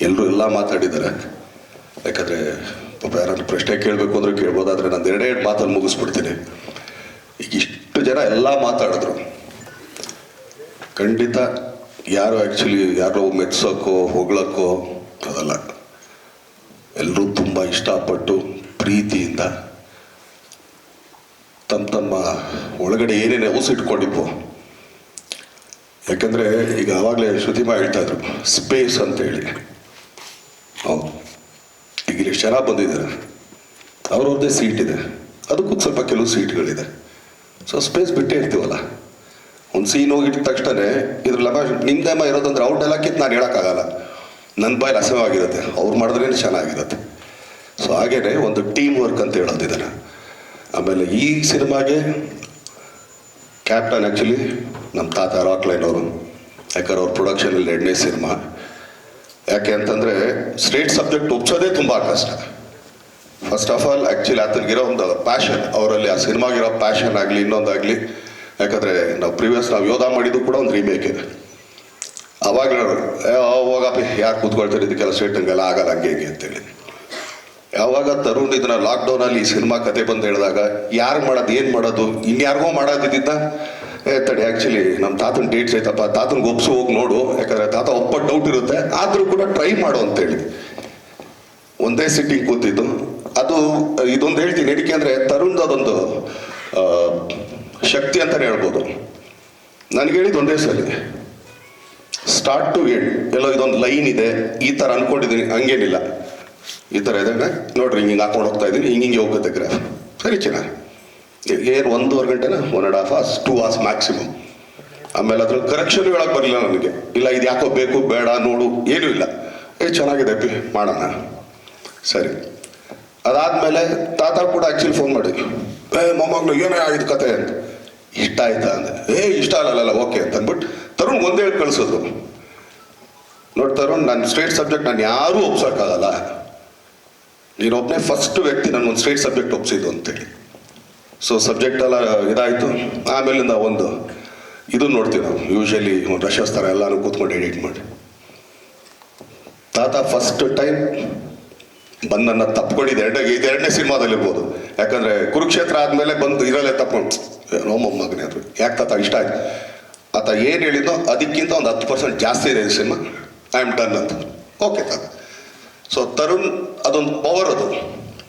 ಎಲ್ಲರೂ ಎಲ್ಲ ಮಾತಾಡಿದ್ದಾರೆ. ಯಾಕಂದರೆ, ಪಾಪ ಯಾರಾದ್ರೂ ಪ್ರಶ್ನೆ ಕೇಳಬೇಕು ಅಂದರೆ ಕೇಳ್ಬೋದಾದ್ರೆ ನಾನು ಎರಡೇ ಎರಡು ಮಾತಲ್ಲಿ ಮುಗಿಸ್ಬಿಡ್ತೀನಿ. ಈಗ ಇಷ್ಟು ಜನ ಎಲ್ಲ ಮಾತಾಡಿದ್ರು. ಖಂಡಿತ ಯಾರು ಆ್ಯಕ್ಚುಲಿ ಯಾರೋ ಮೆಚ್ಚೋಕ್ಕೋ ಹೊಗಳಕ್ಕೋ ಅದಲ್ಲ. ಎಲ್ಲರೂ ತುಂಬ ಇಷ್ಟಪಟ್ಟು ಪ್ರೀತಿಯಿಂದ ತಮ್ಮ ತಮ್ಮ ಒಳಗಡೆ ಏನೇನು ಔಸ್ ಇಟ್ಕೊಂಡಿದ್ವು ಯಾಕಂದರೆ ಈಗ ಆವಾಗಲೇ ಶ್ರುತಿಮಾ ಹೇಳ್ತಾ ಇದ್ರು, ಸ್ಪೇಸ್ ಅಂತ ಹೇಳಿ ಹೌದು. ಈಗ ಇಲ್ಲಿ ಜನ ಬಂದಿದ್ದಾರೆ ಅವ್ರವ್ರದ್ದೇ ಸೀಟ್ ಇದೆ. ಅದಕ್ಕೂ ಸ್ವಲ್ಪ ಕೆಲವು ಸೀಟ್ಗಳಿದೆ ಸೊ ಸ್ಪೇಸ್ ಬಿಟ್ಟೇ ಇರ್ತೀವಲ್ಲ. ಒಂದು ಸೀನ್ ಹೋಗಿಟ್ಟ ತಕ್ಷಣ ಇದ್ರ ಲಭ ನಿಮ್ದೇಮ ಇರೋದಂದ್ರೆ ಎಲ್ಲ ಕಿತ್ತು ನಾನು ಹೇಳೋಕ್ಕಾಗಲ್ಲ. ನನ್ನ ಬಾಯಲ್ಲಿ ಅಸಹ್ಯವಾಗಿರುತ್ತೆ ಅವ್ರು ಮಾಡಿದ್ರೇ ಚೆನ್ನಾಗಿರುತ್ತೆ. ಸೊ ಹಾಗೇನೆ ಒಂದು ಟೀಮ್ ವರ್ಕ್ ಅಂತ ಹೇಳೋದಿದ್ದಾನೆ ಆಮೇಲೆ ಈ ಸಿನಿಮಾಗೆ ಕ್ಯಾಪ್ಟನ್ ಆ್ಯಕ್ಚುಲಿ ನಮ್ಮ ತಾತ ರಾಕ್ಲೈನ್ ಅವರು. ಯಾಕಂದ್ರೆ ಅವ್ರ ಪ್ರೊಡಕ್ಷನಲ್ಲಿ ಎರಡನೇ ಸಿನಿಮಾ. ಯಾಕೆ ಅಂತಂದರೆ ಸ್ಟೇಟ್ ಸಬ್ಜೆಕ್ಟ್ ಒಪ್ಸೋದೇ ತುಂಬ ಕಷ್ಟ. ಫಸ್ಟ್ ಆಫ್ ಆಲ್ ಆ್ಯಕ್ಚುಲಿ ಆತನಿಗಿರೋ ಒಂದು ಪ್ಯಾಷನ್ ಅವರಲ್ಲಿ ಆ ಸಿನಿಮಾಗಿರೋ ಪ್ಯಾಷನ್ ಆಗಲಿ, ಇನ್ನೊಂದಾಗಲಿ, ಯಾಕಂದರೆ ನಾವು ಪ್ರಿವಿಯಸ್ ನಾವು ಯೋಧ ಮಾಡಿದ್ದು ಕೂಡ ಒಂದು ರೀಮೇಕ್ ಇದೆ. ಅವಾಗ ಯಾರು ಕೂತ್ಕೊಳ್ತಾರೆ ಇದಕ್ಕೆಲ್ಲ ಸ್ಟೇಟಂಗೆಲ್ಲ ಆಗಲ್ಲ, ಹಂಗೆ ಹೇಗೆ ಅಂತೇಳಿ. ಯಾವಾಗ ತರುಣ್ ಇದನ್ನ ಲಾಕ್ಡೌನಲ್ಲಿ ಈ ಸಿನಿಮಾ ಕತೆ ಬಂದು ಹೇಳಿದಾಗ, ಯಾರು ಮಾಡೋದು, ಏನು ಮಾಡೋದು, ಇನ್ಯಾರಿಗೋ ಮಾಡೋದಿದ್ದ ತಡಿ ಆ್ಯಕ್ಚುಲಿ ನಮ್ಮ ತಾತನ ಡೇಟ್ಸ್ ಐತಪ್ಪ ತಾತನ ಒಪ್ಸು, ಹೋಗಿ ನೋಡು. ಯಾಕಂದ್ರೆ ತಾತ ಒಪ್ಪ ಡೌಟ್ ಇರುತ್ತೆ. ಆದರೂ ಕೂಡ ಟ್ರೈ ಮಾಡು ಅಂತೇಳಿ. ಒಂದೇ ಸಿಟ್ಟಿಂಗ್ ಕೂತಿದ್ದು. ಅದು, ಇದೊಂದು ಹೇಳ್ತೀನಿ. ಎಡಿಕೆ ಅಂದರೆ ತರುಣ್ದು ಅದೊಂದು ಶಕ್ತಿ ಅಂತಲೇ ಹೇಳ್ಬೋದು. ನನಗೆ ಹೇಳಿದ್ದು ಒಂದೇ ಸಲ ಸ್ಟಾರ್ಟ್ ಟು ಎಂಡ್ ಎಲ್ಲೋ ಇದೊಂದು ಲೈನ್ ಇದೆ. ಈ ಥರ ಅನ್ಕೊಂಡಿದ್ದೀನಿ ಹಂಗೇನಿಲ್ಲ. ಈ ಥರ ಇದೆ ನೋಡ್ರಿ, ಹಿಂಗೆ ಹಾಕೊಂಡು ಹೋಗ್ತಾ ಇದ್ದೀನಿ ಹಿಂಗೆ ಹಿಂಗೆ ಹೋಗುತ್ತೆ ಗ್ರಾಫ್. ಸರಿ ಚೆನ್ನಾಗಿ ಏನು ಒಂದೂವರೆ ಗಂಟೆನ? One and half hours two hours maximum ಆಮೇಲೆ ಅದ್ರ ಕರೆಕ್ಷನ್ ಹೇಳಕ್ ಬರಲಿಲ್ಲ ನನಗೆ. ಇಲ್ಲ, ಇದು ಯಾಕೋ ಬೇಕು, ಬೇಡ, ನೋಡು, ಏನೂ ಇಲ್ಲ. ಏ, ಚೆನ್ನಾಗಿದೆ ಪಿ ಮಾಡೋಣ. ಸರಿ. ಅದಾದಮೇಲೆ ತಾತ ಕೂಡ ಆ್ಯಕ್ಚುಲಿ ಫೋನ್ ಮಾಡಿ. ಏ, ಮೊಮ್ಮಗ್ಳು, ಏನೇ ಆಗಿದ್ದು ಕತೆ ಅಂತ. ಇಷ್ಟ ಆಯ್ತಾ ಅಂದೆ. ಏ, ಇಷ್ಟ ಆಗಲ್ಲ ಓಕೆ ಅಂತ ಅಂದ್ಬಿಟ್ಟು ತರುಣ್ ಒಂದೇ ಹೇಳಿ ಕಳಿಸೋದು. ನೋಡಿ ತರುಣ್ ನನ್ನ ಸ್ಟ್ರೇಟ್ ಸಬ್ಜೆಕ್ಟ್ ನಾನು ಯಾರೂ ಒಪ್ಸೋಕ್ಕಾಗಲ್ಲ. ನೀನೊಬ್ಬನೇ ಫಸ್ಟ್ ವ್ಯಕ್ತಿ ನನ್ನ ಒಂದು ಸ್ಟ್ರೇಟ್ ಸಬ್ಜೆಕ್ಟ್ ಒಪ್ಸಿದ್ದು ಅಂತೇಳಿ. ಸೊ ಸಬ್ಜೆಕ್ಟ್ ಎಲ್ಲ ಇದಾಯಿತು. ಆಮೇಲಿಂದ ಒಂದು, ಇದು ನೋಡ್ತೀವಿ ನಾವು. ಯೂಶಲಿ ರಶಸ್ ಥರ ಎಲ್ಲರೂ ಕೂತ್ಕೊಂಡು ಎಡಿಟ್ ಮಾಡಿ. ತಾತ ಫಸ್ಟ್ ಟೈಮ್ ಬಂದು ನನ್ನ ತಪ್ಕೊಂಡಿದ್ದು ಎರಡೇ ಇದು ಎರಡನೇ ಸಿನಿಮಾದಲ್ಲಿರ್ಬೋದು. ಯಾಕಂದರೆ ಕುರುಕ್ಷೇತ್ರ ಆದಮೇಲೆ ಬಂದು ಇರಲ್ಲೇ ತಪ್ಕೊಂಡು ರೋಮ ಮಗನೇ ಅದು. ಯಾಕೆ ತಾತ, ಇಷ್ಟ ಆಯ್ತು? ಆತ ಏನು ಹೇಳಿದ್ನೋ ಅದಕ್ಕಿಂತ ಒಂದು ಹತ್ತು ಪರ್ಸೆಂಟ್ ಜಾಸ್ತಿ ಇದೆ ಸಿನಿಮಾ. ಐ ಆಮ್ ಡನ್ ಅಂತ. ಓಕೆ ತಾತ. ಸೊ ತರುಣ್, ಅದೊಂದು ಪವರ್ ಅದು.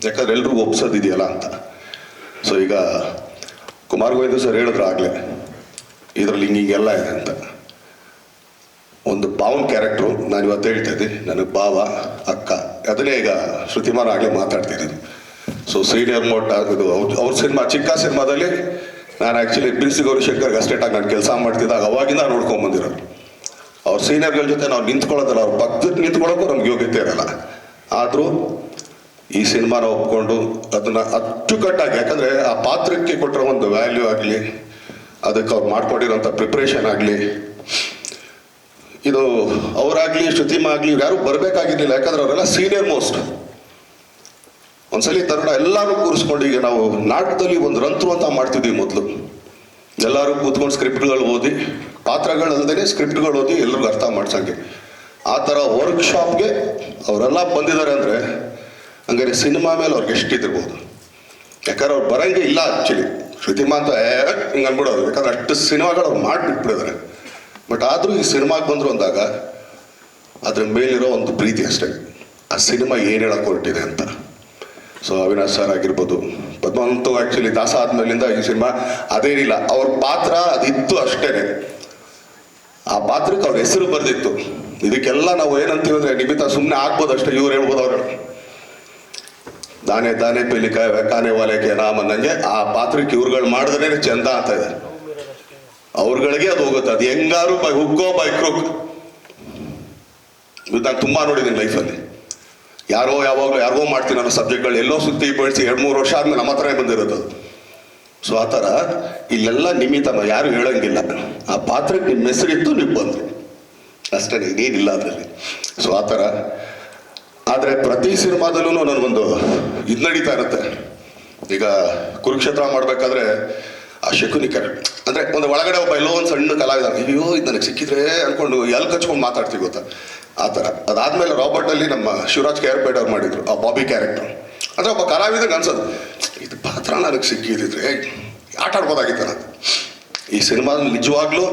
ಯಾಕಂದ್ರೆ ಎಲ್ರಿಗೂ ಒಪ್ಸೋದಿದೆಯಲ್ಲ ಅಂತ. ಸೊ ಈಗ ಕುಮಾರ್ ಗೋವಿಂದ ಸರ್ ಹೇಳಿದ್ರು ಆಗಲೇ, ಇದರಲ್ಲಿ ಹಿಂಗೆ ಹಿಂಗೆಲ್ಲ ಇದೆ ಅಂತ. ಒಂದು ಬಾವನ್ ಕ್ಯಾರೆಕ್ಟ್ರು ನಾನು ಇವತ್ತು ಹೇಳ್ತಾ ಇದ್ದೀನಿ, ನನಗೆ ಭಾವ, ಅಕ್ಕ, ಅದನ್ನೇ ಈಗ ಶ್ರುತಿಮಾನ್ ಆಗಲೇ ಮಾತಾಡ್ತಿದ್ದೀನಿ ಸೊ ಸೀನಿಯರ್ ಮೋಟ್, ಇದು ಅವ್ರ ಸಿನಿಮಾ, ಚಿಕ್ಕ ಸಿನಿಮಾದಲ್ಲಿ ನಾನು ಆ್ಯಕ್ಚುಲಿ ಬಿರ್ಸಿ ಗೌರಿಶಂಕರ್ಗೆ ಗಸ್ಟೇಟಾಗಿ ನಾನು ಕೆಲಸ ಮಾಡ್ತಿದ್ದಾಗ ಅವಾಗಿಂದ ನೋಡ್ಕೊಂಡ್ ಬಂದಿರೋರು ಅವ್ರ ಸೀನಿಯರ್ಗಳ ಜೊತೆ ನಾವು ನಿಂತ್ಕೊಳ್ಳೋದಲ್ಲ, ಅವ್ರ ಭಕ್ತ ನಿಂತ್ಕೊಳ್ಳೋಕ್ಕೂ ನಮ್ಗೆ ಯೋಗ್ಯತೆ ಇರಲ್ಲ. ಆದರೂ ಈ ಸಿನಿಮಾನ ಒಪ್ಕೊಂಡು ಅದನ್ನ ಅಚ್ಚುಕಟ್ಟಾಗಿ, ಯಾಕಂದ್ರೆ ಆ ಪಾತ್ರಕ್ಕೆ ಕೊಟ್ಟಿರೋ ಒಂದು ವ್ಯಾಲ್ಯೂ ಆಗಲಿ, ಅದಕ್ಕೆ ಅವ್ರು ಮಾಡ್ಕೊಂಡಿರೋಂಥ ಪ್ರಿಪ್ರೇಷನ್ ಆಗಲಿ, ಇದು ಅವರಾಗ್ಲಿ ಶ್ರುತಿಮಾ ಆಗಲಿ ಯಾರು ಬರಬೇಕಾಗಿರ್ಲಿಲ್ಲ, ಯಾಕಂದ್ರೆ ಅವರೆಲ್ಲ ಸೀನಿಯರ್ ಮೋಸ್ಟ್ ಒಂದ್ಸಲಿ ತರುಣ ಎಲ್ಲರೂ ಕೂರಿಸ್ಕೊಂಡು ಈಗ ನಾವು ನಾಟಕದಲ್ಲಿ ಒಂದು ರಂತ್ರು ಅಂತ ಮಾಡ್ತಿದ್ವಿ ಮೊದಲು. ಎಲ್ಲರೂ ಕೂತ್ಕೊಂಡು ಸ್ಕ್ರಿಪ್ಟ್ಗಳು ಓದಿ ಪಾತ್ರಗಳಲ್ಲದೇ ಸ್ಕ್ರಿಪ್ಟ್ಗಳು ಓದಿ ಎಲ್ರಿಗೂ ಅರ್ಥ ಮಾಡ್ಸಂಗೆ ಆ ಥರ ವರ್ಕ್ಶಾಪ್ಗೆ ಅವರೆಲ್ಲ ಬಂದಿದ್ದಾರೆ ಅಂದರೆ ಹಂಗಾರೆ ಸಿನಿಮಾ ಮೇಲೆ ಅವ್ರಿಗೆ ಎಷ್ಟಿದಿರ್ಬೋದು ಯಾಕಂದ್ರೆ ಅವ್ರು ಬರಂಗೆ ಇಲ್ಲ ಆ್ಯಕ್ಚುಲಿ ಶ್ರುತಿಮಾ ಅಂತ ಹಿಂಗೆ ಅನ್ಬಿಡೋದು. ಯಾಕಂದ್ರೆ ಅಷ್ಟು ಸಿನಿಮಾಗಳು ಅವ್ರು ಮಾಡಿಬಿಟ್ಬಿಟ್ಟಿದ್ದಾರೆ. ಬಟ್ ಆದರೂ ಈ ಸಿನಿಮಾಗೆ ಬಂದರು ಅಂದಾಗ ಅದ್ರ ಮೇಲಿರೋ ಒಂದು ಪ್ರೀತಿ ಅಷ್ಟೇ. ಆ ಸಿನಿಮಾ ಏನು ಹೇಳಕ್ ಹೊರಟಿದೆ ಅಂತ. ಸೊ ಅವಿನಾಶ್ ಸರ್ ಆಗಿರ್ಬೋದು ಪದ್ಮಂತು ಆ್ಯಕ್ಚುಲಿ ದಾಸ ಆದ್ಮೇಲಿಂದ ಈ ಸಿನಿಮಾ ಅದೇನಿಲ್ಲ ಅವ್ರ ಪಾತ್ರ ಅದಿತ್ತು ಅಷ್ಟೇ ಆ ಪಾತ್ರಕ್ಕೆ ಅವ್ರ ಹೆಸರು ಬರ್ದಿತ್ತು. ಇದಕ್ಕೆಲ್ಲ ನಾವು ಏನಂತೀವಿ ಹೇಳಿದ್ರೆ ನಿಮಿತ್ತ ಸುಮ್ಮನೆ ಆಗ್ಬೋದು ಅಷ್ಟೇ ಇವ್ರು ಹೇಳ್ಬೋದು ಅವ್ರು. ದಾನೆ ತಾನೇ ಪೇಲಿ ಕಾನೆ ವಾಲೆಕೆ ನಾಮ ನಂಗೆ ಆ ಪಾತ್ರಕ್ಕೆ ಇವ್ರುಗಳು ಮಾಡಿದ್ರೆ ಚಂದ ಅಂತ ಇದೆ. ಅವ್ರಗಳಿಗೆ ಅದು ಹೋಗುತ್ತೆ. ಅದು ಹೆಂಗಾರು ಬೈ ಹುಗ್ಗೋ ಬೈ ಕ್ರುಕ್. ಇದು ನಾನು ತುಂಬಾ ನೋಡಿದ್ದೀನಿ ಲೈಫಲ್ಲಿ. ಯಾರೋ ಯಾವಾಗಲೂ ಯಾರಿಗೋ ಮಾಡ್ತೀನಿ ಅನ್ನೋ ಸಬ್ಜೆಕ್ಟ್ಗಳು ಎಲ್ಲೋ ಸುತ್ತಿ ಬೆಳೆಸಿ ಎರಡು ಮೂರು ವರ್ಷ ಆದ್ಮೇಲೆ ನಮ್ಮ ಹತ್ರನೇ ಬಂದಿರೋದು. ಸೊ ಆ ಥರ ಇಲ್ಲೆಲ್ಲ ನಿಮಿತ್ತ ಯಾರು ಹೇಳಂಗಿಲ್ಲ. ಆ ಪಾತ್ರಕ್ಕೆ ನಿಮ್ಮ ಹೆಸರಿತ್ತು ನೀವು ಬಂದ್ರಿ. ಅಷ್ಟೇ ನೀನಿಲ್ಲ ಅದರಲ್ಲಿ. ಸೊ ಆ ಥರ ಆದರೆ ಪ್ರತಿ ಸಿನಿಮಾದಲ್ಲೂ ನನಗೊಂದು ಇದು ನಡೀತಾ ಇರುತ್ತೆ. ಈಗ ಕುರುಕ್ಷೇತ್ರ ಮಾಡಬೇಕಾದ್ರೆ ಆ ಶಕುನಿ ಕರೆ ಅಂದರೆ ಒಂದು ಒಳಗಡೆ ಒಬ್ಬ ಎಲ್ಲೋ ಒಂದು ಸಣ್ಣ ಕಲಾವಿದ ಅಯ್ಯೋ, ಇದು ನನಗೆ ಸಿಕ್ಕಿದ್ರೆ ಅಂದ್ಕೊಂಡು ಎಲ್ಲಿ ಕಚ್ಕೊಂಡು ಮಾತಾಡ್ತೀವಿ ಗೊತ್ತಾ? ಆ ಥರ. ಅದಾದಮೇಲೆ ರಾಬರ್ಟಲ್ಲಿ ನಮ್ಮ ಶಿವರಾಜ್ ಕ್ಯಾರ್ಪೇಟ್ ಅವ್ರು ಮಾಡಿದ್ರು, ಆ ಬಾಬಿ ಕ್ಯಾರೆಕ್ಟರ್. ಅಂದರೆ ಒಬ್ಬ ಕಲಾವಿದಗೆ ಅನ್ಸೋದು, ಇದು ಪಾತ್ರ ನನಗೆ ಸಿಕ್ಕಿದ್ರೆ ಆಟ ಆಡ್ಬೋದಾಗಿತ್ತು ಈ ಸಿನಿಮಾದಲ್ಲಿ ನಿಜವಾಗ್ಲೂ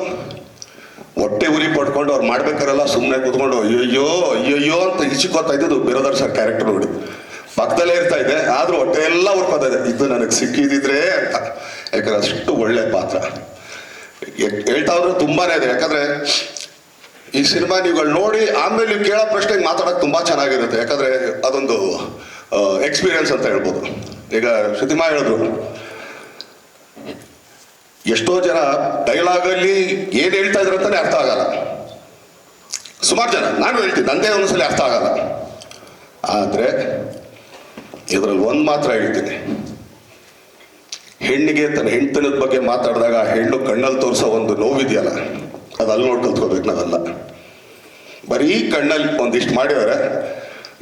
ಹೊಟ್ಟೆ ಉರಿ ಪಡ್ಕೊಂಡು ಅವ್ರು ಮಾಡ್ಬೇಕಾರೆಲ್ಲ ಸುಮ್ಮನೆ ಕೂತ್ಕೊಂಡು, ಅಯ್ಯಯ್ಯೋ ಅಯ್ಯಯ್ಯೋ ಅಂತ ಈಚಿಕೋತಾ ಇದ್ದು ಬಿರೋದರ್ ಸರ್ ಕ್ಯಾರೆಕ್ಟರ್ ನೋಡಿ. ಪಕ್ಕದಲ್ಲೇ ಇರ್ತಾ ಇದೆ, ಆದ್ರೂ ಹೊಟ್ಟೆ ಎಲ್ಲ ಉರ್ಕೋತಾ ಇದೆ. ಇದು ನನಗೆ ಸಿಕ್ಕಿದಿದ್ರೆ ಅಂತ. ಯಾಕಂದ್ರೆ ಅಷ್ಟು ಒಳ್ಳೆ ಪಾತ್ರ. ಹೇಳ್ತಾ ಹೋದ್ರೆ ತುಂಬಾನೇ ಇದೆ. ಯಾಕಂದ್ರೆ ಈ ಸಿನಿಮಾ ನೀವುಗಳು ನೋಡಿ ಆಮೇಲೆ ನೀವು ಕೇಳೋ ಪ್ರಶ್ನೆಗೆ ಮಾತಾಡೋಕೆ ತುಂಬಾ ಚೆನ್ನಾಗಿರುತ್ತೆ. ಯಾಕಂದ್ರೆ ಅದೊಂದು ಎಕ್ಸ್ಪೀರಿಯನ್ಸ್ ಅಂತ ಹೇಳ್ಬೋದು. ಈಗ ಸುದ್ದಿಮಾ ಹೇಳಿದ್ರು ಎಷ್ಟೋ ಜನ ಡೈಲಾಗಲ್ಲಿ ಏನು ಹೇಳ್ತಾ ಇದ್ರು ಅಂತಾನೆ ಅರ್ಥ ಆಗಲ್ಲ. ಸುಮಾರು ಜನ, ನಾನು ಹೇಳ್ತೀನಿ, ನಂದೇ ಒಂದ್ಸಲಿ ಅರ್ಥ ಆಗಲ್ಲ. ಆದರೆ, ಇದರಲ್ಲಿ ಒಂದು ಮಾತ್ರ ಹೇಳ್ತೀನಿ. ಹೆಣ್ಣಿಗೆ ತನ್ನ ಹೆಣ್ತನದ ಬಗ್ಗೆ ಮಾತಾಡಿದಾಗ ಹೆಣ್ಣು ಕಣ್ಣಲ್ಲಿ ತೋರಿಸೋ ಒಂದು ನೋವಿದೆಯಲ್ಲ, ಅದು ಅಲ್ಲಿ ನೋಡಿ ಕಲ್ತ್ಕೋಬೇಕು ನಾವೆಲ್ಲ. ಬರೀ ಕಣ್ಣಲ್ಲಿ ಒಂದಿಷ್ಟು ಮಾಡಿದರೆ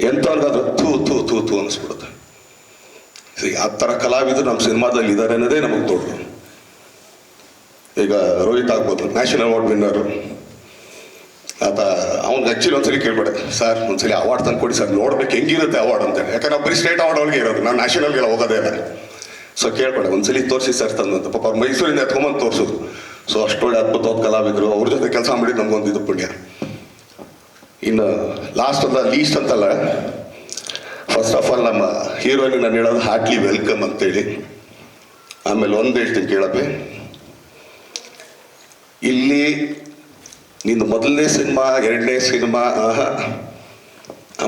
ಎಂಥವ್ರಿಗಾದ್ರೂ ತೂ ತೂ ತೂ ತೂ ಅನಿಸ್ಬಿಡುತ್ತೆ. ಆ ಥರ ಕಲಾವಿದರು ನಮ್ಮ ಸಿನಿಮಾದಲ್ಲಿ ಇದ್ದಾರೆ ಅನ್ನೋದೇ ನಮಗೆ ದೊಡ್ಡದು ಈಗ ರೋಹಿತ್ ಆಗ್ಬೋದು ನ್ಯಾಷನಲ್ ಅವಾರ್ಡ್ ವಿನ್ನರ್ ಆತ ಅವ್ನಿಗೆ ಆ್ಯಕ್ಚುಲಿ ಒಂದ್ಸಲಿ ಕೇಳ್ಬೇಡ. ಸರ್ ಒಂದ್ಸಲಿ ಅವಾರ್ಡ್ ತಂದು ಕೊಡಿ ಸರ್ ನೋಡ್ಬೇಕು ಹೆಂಗಿರುತ್ತೆ ಅವಾರ್ಡ್ ಅಂತ ಯಾಕಂದ್ರೆ ನಾವು ಬರೀ ಸ್ಟೇಟ್ ಅವಾರ್ಡ್ ಒಳಗೆ ಇರೋದು. ನಾನು ನ್ಯಾಷನಲ್ಗೆಲ್ಲ ಹೋಗೋದೇ ಇಲ್ಲ. ಸೊ ಕೇಳ್ಬೇಡ. ಒಂದ್ಸಲಿ ತೋರಿಸಿ ಸರ್ ಅಂತ. ಪಾಪ ಅವ್ರು ಮೈಸೂರಿಂದ ಎತ್ಕೊಂಬಂದು ತೋರಿಸೋದು ಸೊ ಅಷ್ಟೊಳ್ಳೆ ಅದ್ಭುತವಾದ ಕಲಾವಿದರು. ಅವ್ರ ಜೊತೆ ಕೆಲಸ ಮಾಡಿದ್ದು ಒಂದು ಇದು ಪುಣ್ಯ. ಇನ್ನು ಲಾಸ್ಟ್ ಅಂತ ಲೀಸ್ಟ್ ಅಂತಲ್ಲ. ಫಸ್ಟ್ ಆಫ್ ಆಲ್ ನಮ್ಮ ಹೀರೋಯಿನ್ ನಾನು ಹೇಳೋದು ಹಾರ್ಟ್ಲಿ ವೆಲ್ಕಮ್ ಅಂತೇಳಿ. ಆಮೇಲೆ ಒಂದು ಹೇಳ್ತೀನಿ ಕೇಳಪ್ಪೆ ಇಲ್ಲಿ ನಿಂದು ಮೊದಲನೇ ಸಿನಿಮಾ, ಎರಡನೇ ಸಿನಿಮಾ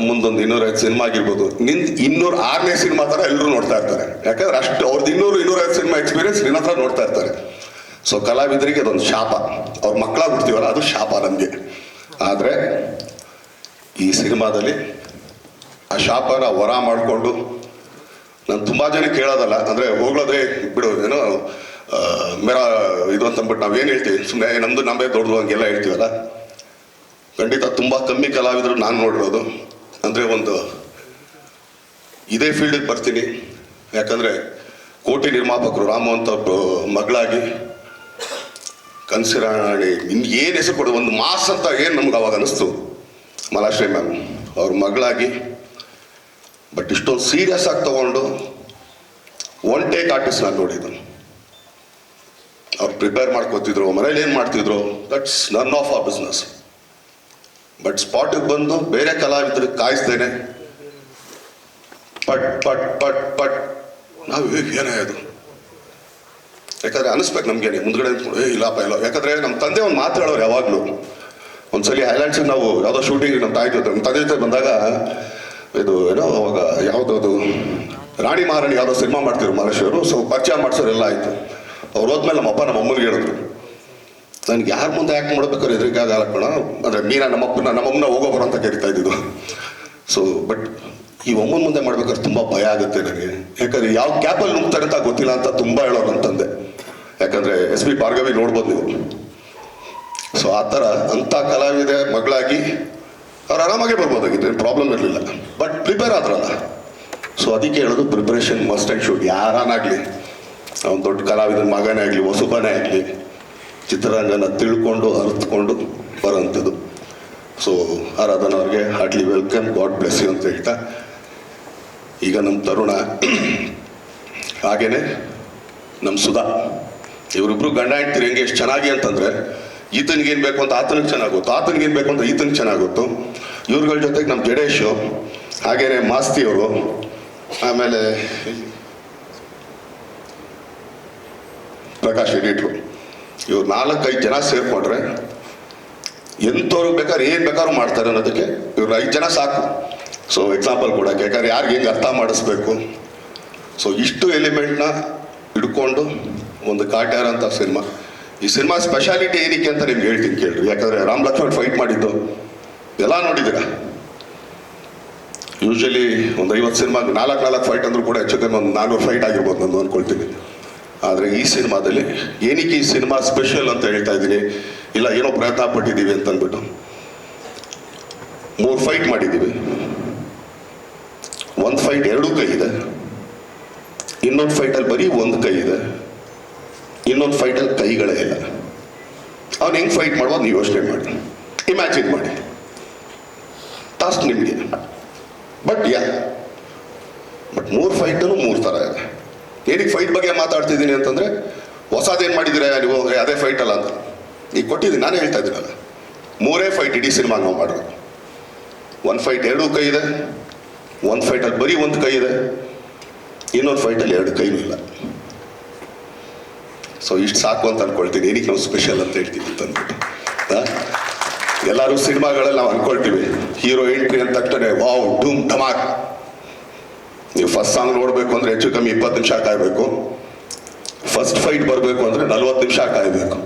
ಮುಂದೊಂದು ಇನ್ನೂರೈದು ಸಿನಿಮಾ ಆಗಿರ್ಬೋದು. ನಿಂದು ಇನ್ನೂರು ಆರನೇ ಸಿನಿಮಾ ಥರ ಎಲ್ಲರೂ ನೋಡ್ತಾ ಇರ್ತಾರೆ. ಯಾಕಂದ್ರೆ ಅಷ್ಟು ಅವ್ರದ್ದು ಇನ್ನೂರು ಇನ್ನೂರೈದು ಸಿನಿಮಾ ಎಕ್ಸ್ಪೀರಿಯನ್ಸ್ ನಿನ್ನ ಹತ್ರ ನೋಡ್ತಾ ಇರ್ತಾರೆ. ಸೊ ಕಲಾವಿದರಿಗೆ ಅದೊಂದು ಶಾಪ. ಅವ್ರ ಮಕ್ಕಳಾಗ್ಬಿಡ್ತೀವಲ್ಲ, ಅದು ಶಾಪ ನಮಗೆ. ಆದರೆ ಈ ಸಿನಿಮಾದಲ್ಲಿ ಆ ಶಾಪನ ವರ ಮಾಡಿಕೊಂಡು, ನಾನು ತುಂಬ ಜನ ಕೇಳೋದಲ್ಲ, ಅಂದರೆ ಹೋಗ್ಲೋದೇ ಬಿಡು, ಏನೋ ಮೇರಾ, ಇದು ಅಂತ ಅಂದ್ಬಿಟ್ಟು ನಾವೇನು ಹೇಳ್ತೀವಿ? ಸುಮ್ಮನೆ ನಮ್ಮದು ನಮ್ಮೇ ದೊಡ್ಡದು ಹಂಗೆಲ್ಲ ಹೇಳ್ತೀವಲ್ಲ? ಖಂಡಿತ ತುಂಬ ಕಮ್ಮಿ ಕಲಾವಿದರು ನಾನು ನೋಡಿರೋದು. ಅಂದರೆ ಒಂದು ಇದೇ ಫೀಲ್ಡಿಗೆ ಬರ್ತೀನಿ. ಯಾಕಂದರೆ ಕೋಟಿ ನಿರ್ಮಾಪಕರು, ರಾಮು ಅಂತ ಮಗಳಾಗಿ, ಕನ್ಸಿರಾಣಿ ಇನ್ನು ಏನು ಹೆಸರು ಕೊಡೋದು ಒಂದು ಮಾಸ್ ಅಂತ ಏನು ನಮ್ಗೆ ಅವಾಗ ಅನಿಸ್ತು? ಮಲಾಶ್ರೀ ಮ್ಯಾಮ್, ಅವ್ರ ಮಗಳಾಗಿ, ಬಟ್ ಇಷ್ಟೊಂದು ಸೀರಿಯಸ್ ಆಗಿ ತೊಗೊಂಡು ಒನ್ ಟೇಕ್ ಆರ್ಟಿಸ್ಟ್ ನಾನು ನೋಡಿದ್ದು. ಪ್ರಿಪೇರ್ ಮಾಡ್ಕೋತಿದ್ರು, ಮನೇಲಿ ಏನು ಮಾಡ್ತಿದ್ರು? ದಟ್ಸ್ ನನ್ ಆಫ್ ಆ ಬಿಸ್ನೆಸ್ ಬಟ್ ಸ್ಪಾಟಿಗೆ ಬಂದು ಬೇರೆ ಕಲಾವಿದರಿಗೆ ಕಾಯಿಸ್ತೇನೆ ಪಟ್ ಪಟ್ ಪಟ್ ಪಟ್. ನಾವು ಏನೇ ಅದು? ಯಾಕಂದ್ರೆ ಅನಿಸ್ಬೇಕು ನಮ್ಗೇನೆ ಮುಂದ್ಗಡೆ ಏ, ಇಲ್ಲಪ್ಪ, ಇಲ್ಲ. ಯಾಕಂದ್ರೆ ನಮ್ಮ ತಂದೆ ಒಂದು ಮಾತು ಹೇಳೋರು ಯಾವಾಗಲೂ. ಒಂದ್ಸಲಿ ಹೈಲ್ಯಾಂಡ್ಸ್ ನಾವು ಯಾವುದೋ ಶೂಟಿಂಗ್ ನಮ್ಮ ತಾಯಿ ಜೊತೆ ನಮ್ಮ ತಂದೆ ಜೊತೆ ಬಂದಾಗ, ಇದು ಏನೋ ಅವಾಗ ಯಾವುದದು ರಾಣಿ ಮಹಾರಾಣಿ ಯಾವುದೋ ಸಿನಿಮಾ ಮಾಡ್ತಿದ್ರು ಮಹೇಶ್ವರು ಸೊ ಪರಿಚಯ ಮಾಡ್ಸೋರೆಲ್ಲ ಆಯಿತು. ಅವ್ರು ಹೋದ್ಮೇಲೆ ನಮ್ಮಪ್ಪ ನಮ್ಮ ಅಮ್ಮನಿಗೆ ಹೇಳಿದ್ರು. ನನಗೆ ಯಾರ ಮುಂದೆ ಯಾಕೆ ಮಾಡಬೇಕಾದ್ರೆ ಎದುರಿಗಾಗಲ್ಲ ಕಣ. ಅಂದರೆ ಮೀನಾ ನಮ್ಮಪ್ಪನ, ನಮ್ಮಮ್ಮನ ಹೋಗೋ ಬರೋ ಅಂತ ಕರಿತಾ ಇದ್ದಿದ್ದು. ಸೊ ಬಟ್ ಈ ಒಮ್ಮನ ಮುಂದೆ ಮಾಡ್ಬೇಕಾದ್ರೆ ತುಂಬ ಭಯ ಆಗುತ್ತೆ ನನಗೆ. ಯಾಕಂದ್ರೆ ಯಾವ ಕ್ಯಾಪಲ್ಲಿ ನುಗ್ತಾರೆ ಅಂತ ಗೊತ್ತಿಲ್ಲ ಅಂತ ತುಂಬ ಹೇಳೋರು ಅಂತಂದೆ ಯಾಕಂದ್ರೆ ಎಸ್ ಪಿ ಭಾರ್ಗವಿ ನೋಡ್ಬೋದು ನೀವು. ಸೊ ಆ ಥರ ಅಂಥ ಕಲಾವಿದೆ ಮಗಳಾಗಿ ಅವ್ರು ಆರಾಮಾಗೆ ಬರ್ಬೋದಾಗಿತ್ತು, ಏನು ಪ್ರಾಬ್ಲಮ್ ಇರಲಿಲ್ಲ. But prepare ಆದ್ರಲ್ಲ. ಸೊ ಅದಕ್ಕೆ ಹೇಳೋದು ಪ್ರಿಪ್ರೇಷನ್ ಮಸ್ಟ್ ಆ್ಯಂಡ್ ಶುಡ್ ಯಾರನ್ನಾಗಲಿ ಅವ್ನು ದೊಡ್ಡ ಕಲಾವಿದನ ಮಗನೇ ಆಗಲಿ, ಹೊಸಬನೇ ಆಗಲಿ, ಚಿತ್ರರಂಗನ ತಿಳ್ಕೊಂಡು ಅರ್ಥಕೊಂಡು ಬರೋಂಥದ್ದು so ಆರಾಧನವ್ರಿಗೆ heartly welcome God bless you ಅಂತ ಹೇಳ್ತಾ, ಈಗ ನಮ್ಮ ತರುಣ. ಹಾಗೇನೆ ನಮ್ಮ ಸುಧಾ. ಇವರಿಬ್ರು ಗಂಡ ಹೆಂಡ್ತೀರಿ ಹೆಂಗೆ ಎಷ್ಟು ಚೆನ್ನಾಗಿ ಅಂತಂದರೆ ಈತನಿಗೇನು ಬೇಕು ಅಂತ ಆತನಿಗೆ ಚೆನ್ನಾಗುತ್ತೋ, ಆತನಿಗೆ ಏನು ಬೇಕು ಅಂತ ಈತನಿಗೆ ಚೆನ್ನಾಗುತ್ತೋ. ಇವ್ರುಗಳ ಜೊತೆಗೆ ನಮ್ಮ ಜಡೇಶು, ಹಾಗೇನೆ ಮಾಸ್ತಿ ಅವರು ಆಮೇಲೆ ಪ್ರಕಾಶ್ ಎಡಿಟ್ರು ಇವ್ರು ನಾಲ್ಕೈದು ಜನ ಸೇರ್ಕೊಂಡ್ರೆ ಎಂಥವ್ರು ಬೇಕಾದ್ರೆ, ಏನು ಬೇಕಾದ್ರು ಮಾಡ್ತಾರೆ ಅನ್ನೋದಕ್ಕೆ ಇವ್ರು ಐದು ಜನ ಸಾಕು. ಸೊ ಎಕ್ಸಾಂಪಲ್ ಕೊಡೋಕೆ ಯಾಕಂದ್ರೆ ಯಾರಿಗೆ ಹೆಂಗೆ ಅರ್ಥ ಮಾಡಿಸ್ಬೇಕು? ಸೊ ಇಷ್ಟು ಎಲಿಮೆಂಟ್ನ ಹಿಡ್ಕೊಂಡು ಒಂದು ಕಾಟ್ಯಾರ ಅಂತ ಸಿನಿಮಾ. ಈ ಸಿನಿಮಾ ಸ್ಪೆಷಾಲಿಟಿ ಏನಕ್ಕೆ ಅಂತ ನಿಮ್ಗೆ ಹೇಳ್ತೀನಿ ಕೇಳ್ರಿ. ಯಾಕಂದ್ರೆ ರಾಮ್ ಲಕ್ಷ್ಮಣ್ ಫೈಟ್ ಮಾಡಿದ್ದು. ಎಲ್ಲ ನೋಡಿದ್ದೀರಾ? ಯೂಶಲಿ ಒಂದು ಐವತ್ತು ಸಿನಿಮಾ ನಾಲ್ಕು ನಾಲ್ಕು ಫೈಟ್ ಅಂದ್ರೂ ಕೂಡ ಹೆಚ್ಚು ಕಮ್ಮಿ ಒಂದು ನಾಲ್ಕು ಫೈಟ್ ಆಗಿರ್ಬೋದು ನಾನು ಅಂದ್ಕೊಳ್ತೀನಿ ಆದರೆ ಈ ಸಿನಿಮಾದಲ್ಲಿ ಏನಕ್ಕೆ ಈ ಸಿನಿಮಾ ಸ್ಪೆಷಲ್ ಅಂತ ಹೇಳ್ತಾ ಇದ್ದೀನಿ? ಇಲ್ಲ, ಏನೋ ಪ್ರಯತ್ನ ಪಟ್ಟಿದ್ದೀವಿ ಅಂತ ಅಂದ್ಬಿಟ್ಟು ಮೂರು ಫೈಟ್ ಮಾಡಿದ್ದೀವಿ. ಒಂದು ಫೈಟ್ ಎರಡೂ ಕೈ ಇದೆ. ಇನ್ನೊಂದು ಫೈಟಲ್ಲಿ ಬರೀ ಒಂದು ಕೈ ಇದೆ. ಇನ್ನೊಂದು ಫೈಟಲ್ಲಿ ಕೈಗಳೇ ಇಲ್ಲ. ಅವ್ನು ಹೆಂಗೆ ಫೈಟ್ ಮಾಡುವ ನೀವು ಯೋಚನೆ ಮಾಡಿ. ಇಮ್ಯಾಜಿನ್ ಮಾಡಿ. ಟಾಸ್ಕ್ ನಿಮಗೆ. ಬಟ್ ಯಾ ಬಟ್ ಮೂರು ಫೈಟಲ್ಲೂ ಮೂರು ಥರ ಇದೆ. ಏನಕ್ಕೆ ಫೈಟ್ ಬಗ್ಗೆ ಮಾತಾಡ್ತಿದ್ದೀನಿ ಅಂತಂದರೆ, ಹೊಸದೇನು ಮಾಡಿದ್ದೀರಾ ನೀವು ಅದೇ ಫೈಟ್ ಅಲ್ಲ ಅಂತ. ಈಗ ಕೊಟ್ಟಿದ್ದೀನಿ, ನಾನೇ ಹೇಳ್ತಾ ಇದ್ದೀನಲ್ಲ. ಮೂರೇ ಫೈಟ್ ಇಡೀ ಸಿನಿಮಾ ನಾವು ಮಾಡೋದು ಒಂದು ಫೈಟ್ ಎರಡೂ ಕೈ ಇದೆ, ಒಂದು ಫೈಟಲ್ಲಿ ಬರೀ ಒಂದು ಕೈ ಇದೆ, ಇನ್ನೊಂದು ಫೈಟಲ್ಲಿ ಎರಡು ಕೈನೂ ಇಲ್ಲ. ಸೊ ಇಷ್ಟು ಸಾಕು ಅಂತ ಅಂದ್ಕೊಳ್ತೀನಿ ಏನಕ್ಕೆ ನಾವು ಸ್ಪೆಷಲ್ ಅಂತ ಹೇಳ್ತೀವಿ ಅಂತ ಅಂದ್ಬಿಟ್ಟು. ಎಲ್ಲರೂ ಸಿನಿಮಾಗಳಲ್ಲಿ ನಾವು ಅಂದ್ಕೊಳ್ತೀವಿ ಹೀರೋ ಎಂಟ್ರಿ ಅಂದ ತಕ್ಷಣ ವಾವ್ ಡೂಮ್ ಧಮಾಕ್. ಫಸ್ಟ್ ಸಾಂಗ್ ನೋಡಬೇಕು ಅಂದ್ರೆ ಹೆಚ್ಚು ಕಮ್ಮಿ ಇಪ್ಪತ್ತು ನಿಮಿಷ ಕಾಯಬೇಕು. ಫಸ್ಟ್ ಫೈಟ್ ಬರಬೇಕು ಅಂದ್ರೆ ನಲ್ವತ್ತು ನಿಮಿಷ ಕಾಯಬೇಕು.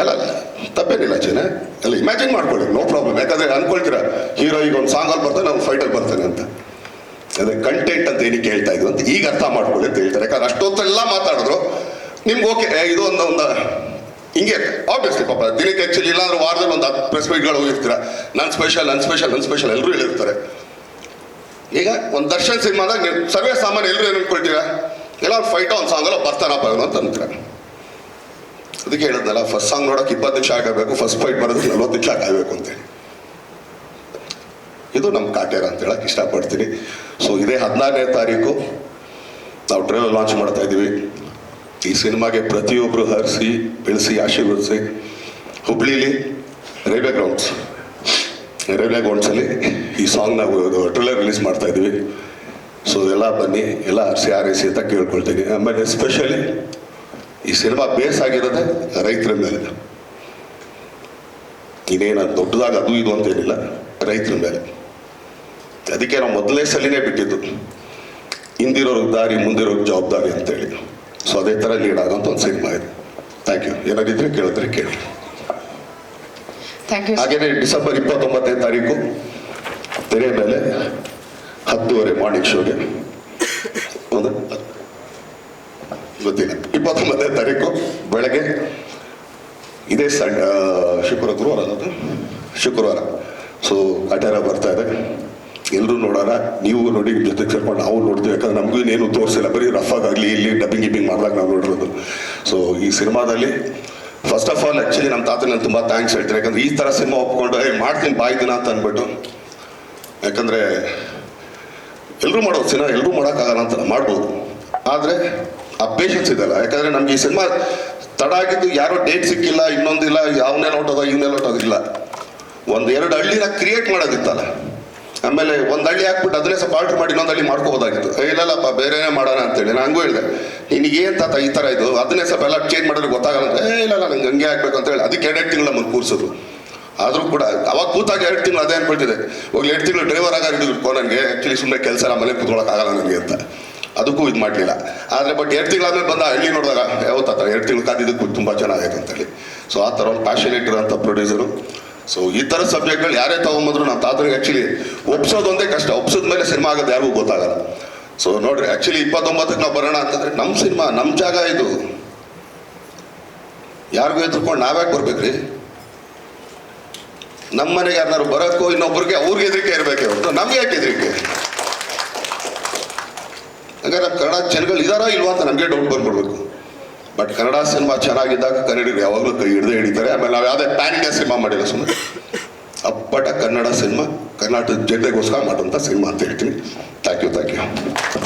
ಅಲ್ಲ ಅಲ್ಲ, ತಪ್ಪೇನಿಲ್ಲ ಜನ ಅಲ್ಲ ಇಮ್ಯಾಜಿನ್ ಮಾಡ್ಕೊಳ್ಳಿ ನೋ ಪ್ರಾಬ್ಲಮ್ ಯಾಕಂದ್ರೆ ಅನ್ಕೊಳ್ತೀರಾ ಹೀರೋ ಈಗ ಒಂದು ಸಾಂಗಲ್ಲಿ ಬರ್ತಾನೆ ಫೈಟ್ ಫೈಟಲ್ಲಿ ಬರ್ತಾನೆ ಅಂತ. ಅದೇ ಕಂಟೆಂಟ್ ಅಂತ ಏನಕ್ಕೆ ಹೇಳ್ತಾ ಇದ್ರು ಅಂತ ಈಗ ಅರ್ಥ ಮಾಡ್ಕೊಳ್ಳಿ ಅಂತ ಹೇಳ್ತಾರೆ. ಯಾಕಂದ್ರೆ ಅಷ್ಟೊತ್ತೆಲ್ಲ ಮಾತಾಡಿದ್ರು. ನಿಮ್ಗೆ ಓಕೆ ಇದು ಒಂದು ಒಂದು, ಹಿಂಗೆ ಆಬ್ವಿಯಸ್ಲಿ ಪಾಪ, ದಿನಕ್ಕೆ ಆ್ಯಕ್ಚುಲಿ ಇಲ್ಲಾಂದ್ರೆ ವಾರದಲ್ಲಿ ಒಂದು ಹತ್ತು ಪ್ರೆಸ್ ಮೀಟ್ಗಳು ಹೋಗಿರ್ತೀರ. ನನ್ನ ಸ್ಪೆಷಲ್ ನನ್ನ ಸ್ಪೆಷಲ್ ನನ್ನ ಸ್ಪೆಷಲ್ ಎಲ್ಲರೂ ಹೇಳಿರ್ತಾರೆ. ಈಗ ಒಂದು ದರ್ಶನ್ ಸಿನಿಮಾದಾಗ ನೀವು ಸರ್ವೇ ಸಾಮಾನ್ಯ ಎಲ್ಲರೂ ಏನು ಅನ್ಕೊಳ್ತೀರಾ? ಎಲ್ಲ ಫೈಟ್ ಒಂದು ಸಾಂಗಲ್ಲ ಬರ್ತಾನಪ್ಪ ಇವನು ಅಂತ ಅಂತೀರ. ಅದಕ್ಕೆ ಹೇಳಿದ್ನಲ್ಲ ಫಸ್ಟ್ ಸಾಂಗ್ ನೋಡೋಕೆ ಇಪ್ಪತ್ತು ನಿಮಿಷ ಆಗಬೇಕು ಫಸ್ಟ್ ಫೈಟ್ ಬರೋದಕ್ಕೆ ನಲ್ವತ್ತು ನಿಮಿಷ ಅಂತ ಅಂತೇಳಿ ಇದು ನಮ್ಮ ಕಾಟೇರ ಅಂತ ಹೇಳಕ್ ಇಷ್ಟಪಡ್ತೀನಿ. ಸೊ ಇದೇ ಹದಿನಾರನೇ ತಾರೀಕು ನಾವು ಟ್ರೇಲರ್ ಲಾಂಚ್ ಮಾಡ್ತಾ ಇದ್ದೀವಿ. ಈ ಸಿನಿಮಾಗೆ ಪ್ರತಿಯೊಬ್ಬರು ಹರಿಸಿ, ಬೆಳೆಸಿ, ಆಶೀರ್ವದಿಸಿ, ಹುಬ್ಳಿಲಿ, ರೈಲ್ವೆ ಗ್ರೌಂಡ್ಸ್ ರೈಲ್ವೆ ಒಂದ್ಸಲಿ ಈ ಸಾಂಗ್ ನಾವು ಟ್ರೈಲರ್ ರಿಲೀಸ್ ಮಾಡ್ತಾ ಇದ್ವಿ. ಸೊ ಎಲ್ಲ ಬನ್ನಿ, ಎಲ್ಲ ಸಿ ಆರ್ ಎಸ್ ಅಂತ ಕೇಳ್ಕೊಳ್ತೀನಿ. ಆಮೇಲೆ ಎಸ್ಪೆಷಲಿ ಈ ಸಿನಿಮಾ ಬೇಸ್ ಆಗಿರೋದೆ ರೈತರ ಮೇಲೆ. ಇನ್ನೇನು ದೊಡ್ಡದಾಗ ಅದು ಇದು ಅಂತೇನಿಲ್ಲ ರೈತರ ಮೇಲೆ. ಅದಕ್ಕೆ ನಾವು ಮೊದಲನೇ ಸಲಿನೇ ಬಿಟ್ಟಿದ್ದು ಹಿಂದಿರೋರ್ಗೆ ದಾರಿ ಮುಂದಿರೋರ್ಗೆ ಜವಾಬ್ದಾರಿ ಅಂತೇಳಿ. ಸೊ ಅದೇ ಥರ ಲೀಡ್ ಆಗೋಂಥ ಒಂದು ಸಿನಿಮಾ ಇದೆ. ಥ್ಯಾಂಕ್ ಯು ಏನಾಗಿದ್ರೆ ಕೇಳಿದ್ರೆ ಕೇಳಿ. ಹಾಗೇನೆ ಡಿಸೆಂಬರ್ ಇಪ್ಪತ್ತೊಂಬತ್ತನೇ ತಾರೀಕು ತೆರೆ ಮೇಲೆ ಹತ್ತುವರೆ ಮಾರ್ನಿಂಗ್ ಶೋಗೆ. ಗೊತ್ತಿಲ್ಲ ಇಪ್ಪತ್ತೊಂಬತ್ತನೇ ತಾರೀಕು ಬೆಳಗ್ಗೆ ಇದೇ ಸಂಡ ಶುಕ್ರವಾರ ಗುರುವಾರ ಶುಕ್ರವಾರ. ಸೊ ಕಟಾರ ಬರ್ತಾ ಇದೆ. ಎಲ್ಲರೂ ನೋಡೋಣ. ನೀವು ನೋಡಿ ಜೊತೆಗೆ ಸೇರ್ಕೊಂಡು ನಾವು ನೋಡ್ತೀವಿ. ಯಾಕಂದ್ರೆ ನಮಗೂ ಇನ್ನೇನು ತೋರಿಸಿಲ್ಲ. ಬರೀ ರಫ್ ಆಗಲಿ, ಇಲ್ಲಿ ಡಬ್ಬಿಂಗ್ ಗಿಬ್ಬಿಂಗ್ ಮಾಡಿದಾಗ ನಾವು ನೋಡಿರೋದು. ಸೊ ಈ ಸಿನಿಮಾದಲ್ಲಿ ಫಸ್ಟ್ ಆಫ್ ಆಲ್ ಆ್ಯಕ್ಚುಲಿ ನಮ್ಮ ತಾತ ನಾನು ತುಂಬ ಥ್ಯಾಂಕ್ಸ್ ಹೇಳ್ತೀನಿ. ಯಾಕಂದ್ರೆ ಈ ಥರ ಸಿನಿಮಾ ಒಪ್ಕೊಂಡು ಏ ಮಾಡ್ತೀನಿ ಬಾಯ್ ದಿನ ಅಂತ ಅಂದ್ಬಿಟ್ಟು. ಯಾಕಂದರೆ ಎಲ್ಲರೂ ಮಾಡೋದು ಸಿನಿಮಾ ಎಲ್ಲರೂ ಮಾಡೋಕ್ಕಾಗಲ್ಲ ಅಂತ ಮಾಡ್ಬೋದು. ಆದರೆ ಆ ಪೇಷನ್ಸ್ ಇದೆಲ್ಲ ಯಾಕಂದರೆ ನಮ್ಗೆ ಈ ಸಿನಿಮಾ ತಡ ಆಗಿದ್ದು ಯಾರೋ ಡೇಟ್ ಸಿಕ್ಕಿಲ್ಲ ಇನ್ನೊಂದಿಲ್ಲ ಯಾವನೇ ನೋಟೋದ ಇವನೇ ನೋಟೋದಿಲ್ಲ ಒಂದು ಎರಡು ಹಳ್ಳಿನ ಕ್ರಿಯೇಟ್ ಮಾಡೋದಿತ್ತಲ್ಲ. ಆಮೇಲೆ ಒಂದು ಹಳ್ಳಿ ಹಾಕ್ಬಿಟ್ಟು ಅದನ್ನೇ ಸ್ವಲ್ಪ ಆರ್ಡ್ರ್ ಮಾಡಿ ಇನ್ನೊಂದು ಹಳ್ಳಿ ಮಾಡ್ಕೋಬೋದಾಗಿತ್ತು. ಇಲ್ಲಲ್ಲಪ್ಪ ಬೇರೆನೇ ಮಾಡೋಣ ಅಂತೇಳಿ. ನಾನು ಹಂಗೂ ಹೇಳಿದೆ. ನಿನಗೆ ಏನು ತಾತ ಈ ಥರ ಇದು? ಅದನ್ನೇ ಸ್ವಲ್ಪ ಎಲ್ಲ ಚೇಂಜ್ ಮಾಡಿದ್ರೆ ಗೊತ್ತಾಗಲ್ಲ ಅಂತ ಏ, ಇಲ್ಲ ನಂಗೆ ಹಂಗೆ ಆಗ್ಬೇಕು ಅಂತ ಹೇಳಿ ಅದಕ್ಕೆ ಎರಡೆರಡು ತಿಂಗಳ ಮುಂದೆ ಕೂರಿಸೋದು ಆದರೂ ಕೂಡ ಅವಾಗ ಕೂತಾಗ ಎರಡು ತಿಂಗಳು ಅದೇ ಅನ್ಕೊಳ್ತಿದೆ. ಹೋಗ್ಲಿ ಎರಡು ತಿಂಗಳು ಡ್ರೈವರ್ ಆಗ ಹಿಡಿದ್ರು ನನಗೆ. ಆ್ಯಕ್ಚುಲಿ ಸುಮ್ಮನೆ ಕೆಲಸ ನಮ್ಮ ಮನೆ ಕೂತ್ಕೊಳ್ಳೋಕ್ಕಾಗಲ್ಲ ನನಗೆ ಅಂತ. ಅದಕ್ಕೂ ಇದು ಮಾಡಲಿಲ್ಲ. ಆದರೆ ಬಟ್ ಎರಡು ತಿಂಗಳಾದ್ಮೇಲೆ ಬಂದ ಹಳ್ಳಿ ನೋಡಿದಾಗ ಯಾವತ್ತ ಎರಡು ತಿಂಗಳು ಕಾದಿದ್ದಕ್ಕೂ ತುಂಬ ಚೆನ್ನಾಗೈತೆ ಅಂತೇಳಿ ಸೊ ಆ ಥರ ಒಂದು ಪ್ಯಾಷನೇಟ್ ಇರೋಂಥ ಪ್ರೊಡ್ಯೂಸರು ಸೊ ಈ ಥರ ಸಬ್ಜೆಕ್ಟ್ಗಳು ಯಾರೇ ತೊಗೊಂಬಂದ್ರು ನಮ್ಮ ತಾತನಿಗೆ ಆ್ಯಕ್ಚುಲಿ ಒಪ್ಸೋದೊಂದೇ ಕಷ್ಟ. ಒಪ್ಸೋದ ಮೇಲೆ ಸಿನಿಮಾ ಆಗೋದು ಯಾರಿಗೂ ಗೊತ್ತಾಗಲ್ಲ. ಸೊ ನೋಡ್ರಿ ಆ್ಯಕ್ಚುಲಿ ಇಪ್ಪತ್ತೊಂಬತ್ತಕ್ಕೆ ನಾವು ಬರೋಣ ಅಂತಂದ್ರೆ ನಮ್ಮ ಸಿನಿಮಾ ನಮ್ಮ ಜಾಗ ಇದು. ಯಾರಿಗೂ ಎದುರ್ಕೊಂಡು ನಾವ್ಯಾಕೆ ಬರ್ಬೇಕ್ರಿ? ನಮ್ಮ ಮನೆಗೆ ಯಾರನ್ನಾರು ಬರೋಕ್ಕೋ ಇನ್ನೊಬ್ರಿಗೆ ಅವ್ರಿಗೆ ಹೆದರಿಕೆ ಇರಬೇಕು ಹೊರತು ನಮ್ಗೆ ಯಾಕೆ ಹೆದರಿಕೆ ನಮ್ಮ ಕನ್ನಡ ಜನಗಳು ಇದಾರಾ ಇಲ್ವಾ ಅಂತ ನಮಗೆ ಡೌಟ್ ಬಂದ್ಬಿಡ್ಬೇಕು. ಬಟ್ ಕನ್ನಡ ಸಿನಿಮಾ ಚೆನ್ನಾಗಿದ್ದಾಗ ಕನ್ನಡಿಗರು ಯಾವಾಗಲೂ ಕೈ ಹಿಡಿದೇ ಹಿಡಿತಾರೆ. ಆಮೇಲೆ ನಾವು ಯಾವುದೇ ಪ್ಯಾನ್ ಇಂಡಿಯಾ ಸಿನಿಮಾ ಮಾಡಿಲ್ಲ ಸುಮ್ಮನೆ ಅಪ್ಪಟ ಕನ್ನಡ ಸಿನಿಮಾ ಕರ್ನಾಟಕದ ಜನತೆಗೋಸ್ಕರ ಮಾಡುವಂಥ ಸಿನಿಮಾ ಅಂತ ಹೇಳ್ತೀನಿ. Thank you thank you